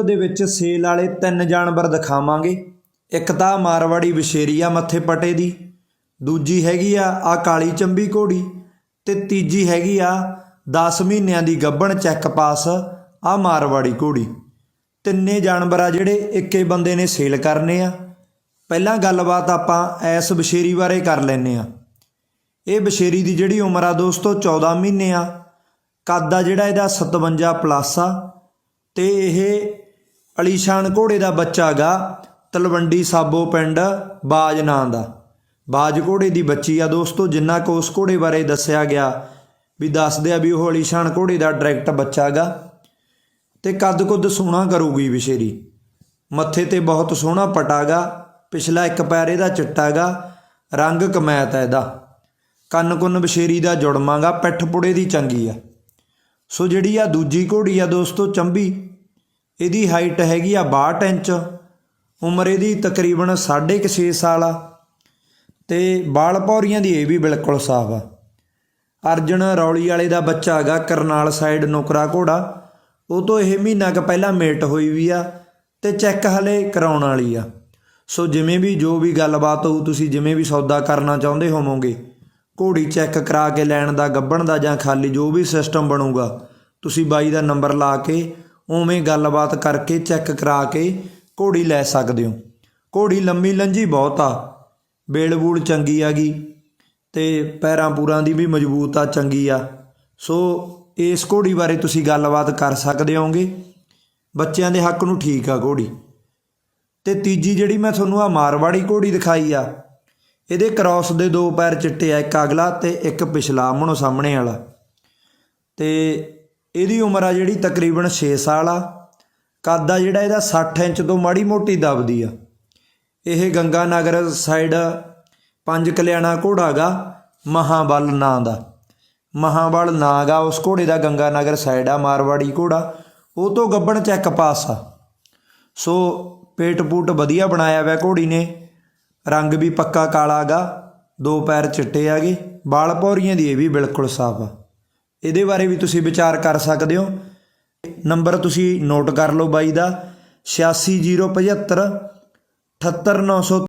ਦੇ ਵਿੱਚ ਸੇਲ ਵਾਲੇ ਤਿੰਨ ਜਾਨਵਰ ਦਿਖਾਵਾਂਗੇ। ਇੱਕ ਤਾਂ ਮਾਰਵਾੜੀ ਵਿਸ਼ੇਰੀ ਆ ਮੱਥੇ ਪਟੇ ਦੀ, ਦੂਜੀ ਹੈਗੀ ਆ ਆ ਕਾਲੀ ਚੰਬੀ ਘੋੜੀ ਤੇ ਤੀਜੀ ਹੈਗੀ ਆ 10 ਮਹੀਨਿਆਂ ਦੀ ਗੱਭਣ ਚੈੱਕ ਪਾਸ ਆ ਮਾਰਵਾੜੀ ਘੋੜੀ। ਤਿੰਨੇ ਜਾਨਵਰ ਆ ਜਿਹੜੇ ਇੱਕੇ ਬੰਦੇ ਨੇ ਸੇਲ ਕਰਨੇ ਆ। ਪਹਿਲਾਂ ਗੱਲਬਾਤ ਆਪਾਂ ਐਸ ਬਸ਼ੇਰੀ ਬਾਰੇ ਕਰ ਲੈਨੇ ਆ। ਇਹ ਬਸ਼ੇਰੀ ਦੀ ਜਿਹੜੀ ਉਮਰ ਆ ਦੋਸਤੋ 14 ਮਹੀਨੇ ਆ। ਕੱਦ ਆ ਜਿਹੜਾ ਇਹਦਾ 57 ਪਲੱਸ ਆ ਤੇ ਇਹ ਅਲੀਸ਼ਾਨ ਘੋੜੇ ਦਾ ਬੱਚਾ ਗਾ, ਤਲਵੰਡੀ ਸਾਬੋ ਪਿੰਡ ਬਾਜ ਨਾਂ ਦਾ। ਬਾਜ ਘੋੜੇ ਦੀ ਬੱਚੀ ਆ ਦੋਸਤੋ, ਜਿੰਨਾ ਕੁ ਉਸ ਘੋੜੇ ਬਾਰੇ ਦੱਸਿਆ ਗਿਆ ਵੀ ਦੱਸਦੇ ਆ ਵੀ ਉਹ ਅਲੀਸ਼ਾਨ ਘੋੜੇ ਦਾ ਡਾਇਰੈਕਟ ਬੱਚਾ ਗਾ ਤੇ ਕੱਦ ਕੁੱਦ ਸੋਹਣਾ ਕਰੂਗੀ ਵਿਸ਼ੇਰੀ। ਮੱਥੇ ਤੇ ਬਹੁਤ ਸੋਹਣਾ ਪਟਾਗਾ ਪਿਛਲਾ ਇੱਕ ਪੈਰ ਇਹਦਾ ਚਿੱਟਾਗਾ ਰੰਗ ਕਮੈਤ ਹੈ ਇਹਦਾ। ਕੰਨ ਕੁੰਨ ਵਿਸ਼ੇਰੀ ਦਾ ਜੁੜਮਾਗਾ ਪਿੱਠ ਪੁੜੇ ਦੀ ਚੰਗੀ ਆ। ਸੋ ਜਿਹੜੀ ਆ ਦੂਜੀ ਘੋੜੀ ਆ ਦੋਸਤੋ, ਚੰਬੀ। ਇਹਦੀ ਹਾਈਟ ਹੈਗੀ ਆ 62 ਇੰਚ, ਉਮਰ ਇਹਦੀ ਤਕਰੀਬਨ 6.5 ਸਾਲ ਆ। ਤੇ ਬਾਲ ਪੌਰੀਆਂ ਦੀ ਇਹ ਵੀ ਬਿਲਕੁਲ ਸਾਫ਼ ਆ। ਅਰਜਨ ਰੌਲੀ ਵਾਲੇ ਦਾ ਬੱਚਾ ਹੈਗਾ ਕਰਨਾਲ ਸਾਈਡ ਨੁਕਰਾ ਘੋੜਾ, ਉਹ ਤੋਂ ਇਹ ਮਹੀਨਾ ਕ ਪਹਿਲਾਂ ਮੇਟ ਹੋਈ ਵੀ ਆ ਤੇ ਚੈੱਕ ਹਲੇ ਕਰਾਉਣ ਵਾਲੀ ਆ। ਸੋ ਜਿਵੇਂ ਵੀ ਜੋ ਵੀ ਗੱਲਬਾਤ ਹੋਊ, ਤੁਸੀਂ ਜਿਵੇਂ ਵੀ ਸੌਦਾ ਕਰਨਾ ਚਾਹੁੰਦੇ ਹੋਵੋਗੇ, ਘੋੜੀ ਚੈੱਕ ਕਰਾ ਕੇ ਲੈਣ ਦਾ, ਗੱਬਣ ਦਾ ਜਾਂ ਖਾਲੀ ਜੋ ਵੀ ਸਿਸਟਮ ਬਣੂਗਾ, ਤੁਸੀਂ ਬਾਈ ਦਾ ਨੰਬਰ ਲਾ ਕੇ ਉਵੇਂ ਗੱਲਬਾਤ ਕਰਕੇ ਚੈੱਕ ਕਰਾ ਕੇ ਘੋੜੀ ਲੈ ਸਕਦੇ ਹੋ। ਘੋੜੀ ਲੰਮੀ ਲੰਜੀ ਬਹੁਤ ਆ। ਬੇਲ ਬੂਲ ਚੰਗੀ ਆਗੀ ਤੇ ਪੈਰਾਂ ਪੂਰਾਂ ਦੀ ਵੀ ਮਜ਼ਬੂਤ ਆ, ਚੰਗੀ ਆ। ਸੋ ਇਸ ਘੋੜੀ ਬਾਰੇ ਤੁਸੀਂ ਗੱਲਬਾਤ ਕਰ ਸਕਦੇ ਹੋਗੇ ਬੱਚਿਆਂ ਦੇ ਹੱਕ ਨੂੰ ਠੀਕ ਆ ਘੋੜੀ। ਤੇ ਤੀਜੀ ਜਿਹੜੀ ਮੈਂ ਤੁਹਾਨੂੰ ਆ ਮਾਰਵਾੜੀ ਘੋੜੀ ਦਿਖਾਈ ਆ, ਇਹਦੇ ਕ੍ਰਾਸ ਦੇ ਦੋ ਪੈਰ ਚਿੱਟੇ ਆ, ਇੱਕ ਅਗਲਾ ਤੇ ਇੱਕ ਪਿਛਲਾ ਮਣੋ ਸਾਹਮਣੇ ਵਾਲਾ। ਤੇ ਇਹਦੀ ਉਮਰ ਆ ਜਿਹੜੀ ਤਕਰੀਬਨ 6 ਸਾਲ ਆ। ਕੱਦ ਆ ਜਿਹੜਾ ਇਹਦਾ 60 ਇੰਚ ਤੋਂ ਮਾੜੀ ਮੋਟੀ ਦਬਦੀ ਆ। ਇਹ ਗੰਗਾ ਨਗਰ ਸਾਈਡ ਪੰਜ ਕਲਿਆਣਾ ਘੋੜਾ ਗਾ, ਮਹਾਬਲ ਨਾਂ ਦਾ। ਮਹਾਬਲ ਨਾਂ ਗਾ, ਉਸ ਘੋੜੇ ਦਾ ਗੰਗਾ ਨਗਰ ਸਾਈਡ ਆ, ਮਾਰਵਾੜੀ ਘੋੜਾ। ਉਹ ਤੋਂ ਗੱਬਣ ਚੈੱਕ ਪਾਸ ਆ। ਸੋ ਪੇਟ ਪੂਟ ਵਧੀਆ ਬਣਾਇਆ ਹੋਇਆ ਘੋੜੀ ਨੇ। ਰੰਗ ਵੀ ਪੱਕਾ ਕਾਲਾ ਗਾ, ਦੋ ਪੈਰ ਚਿੱਟੇ ਆਗੇ ਬਾਲ ਪੌਰੀਆਂ ਦੀ ਇਹ ਵੀ ਬਿਲਕੁਲ ਸਾਫ਼ ਆ। ਇਹਦੇ ਬਾਰੇ ਵੀ ਤੁਸੀਂ ਵਿਚਾਰ ਕਰ ਸਕਦੇ ਹੋ। ਨੰਬਰ ਤੁਸੀਂ ਨੋਟ ਕਰ ਲਓ ਬਾਈ ਦਾ। 86075 78900